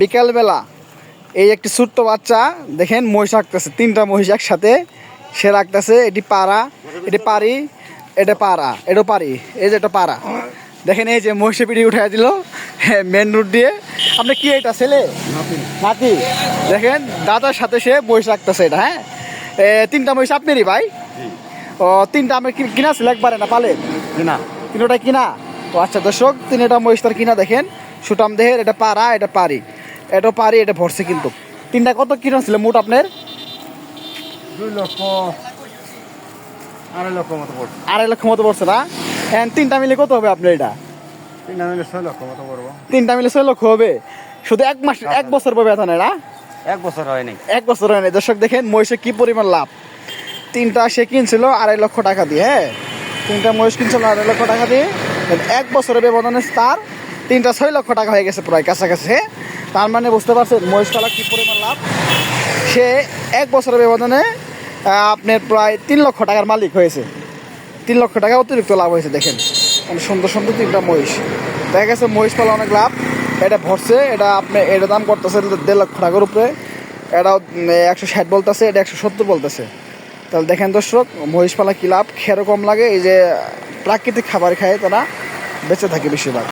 বিকালবেলা এই একটি ছোট্ট বাচ্চা দেখেন মহিষ রাখতেছে তিনটা মহিষ একসাথে সে রাখতেছে এটি পাড়া এটি পারি এটা পাড়া এটা পারি এই যে এটা পাড়া। দেখেন এই যে মহিষে পিড়ি উঠে দিল মেন রোড দিয়ে। আপনি কি এটা ছেলে? নাতি। দেখেন দাদার সাথে সে মহিষ রাখতেছে এটা হ্যাঁ? তিনটা মহিষ আপনারই ভাই? ও তিনটা আমি কিনা ছিল একবারে না পালেন কিনা। তিনটা কিনা? তো আচ্ছা দর্শক তিনটা মহিষ তার কিনা দেখেন। সুটাম দেহের এটা পাড়া এটা পারি এটা পারি এটা ভরছে কিন্তু। তিনটা কত কিনা ছিল মোট আপনার? দুই লক্ষ আড়াই লক্ষ মতো পড়ছে। আড়াই লক্ষ মতো পড়ছে না? হ্যাঁ তিনটা মিলে কত হবে আপনার এটা? তিনটা মিলে ছয় লক্ষ মতো পড়ব। তিনটা মিলে ছয় লক্ষ হবে। শুধু এক মাস এক বছর পাবে এটা এক বছর হয়নি এক বছর হয় না দর্শক দেখেন মহিষে কি পরিমাণ লাভ? তিনটা সে কিনছিল আড়াই লক্ষ টাকা দিয়ে হ্যাঁ? তিনটা মহিষ কিনছিল আড়াই লক্ষ টাকা দিয়ে। এক বছরের ব্যবধানে তার তিনটা ছয় লক্ষ টাকা হয়ে গেছে প্রায় কাছাকাছি হ্যাঁ? তার মানে বুঝতে পারছেন মহিষ পালা কি পরিমাণ লাভ? সে এক বছরের ব্যবধানে আপনার প্রায় তিন লক্ষ টাকার মালিক হয়েছে। তিন লক্ষ টাকা অতিরিক্ত লাভ হয়েছে, দেখেন। অনেক সুন্দর সুন্দর তিনটা মহিষ। দেখা গেছে মহিষ পালা অনেক লাভ। এটা ভরছে, এটা আপনি, এটা দাম করতেছে দেড় লক্ষ টাকার উপরে। এটা একশো ষাট বলতেছে, এটা একশো সত্তর বলতেছে। তাহলে দেখেন দর্শক মহিষ পালা কী লাভ? খেরও কম লাগে, এই যে প্রাকৃতিক খাবার খায় তারা, বেঁচে থাকে বেশিরভাগ।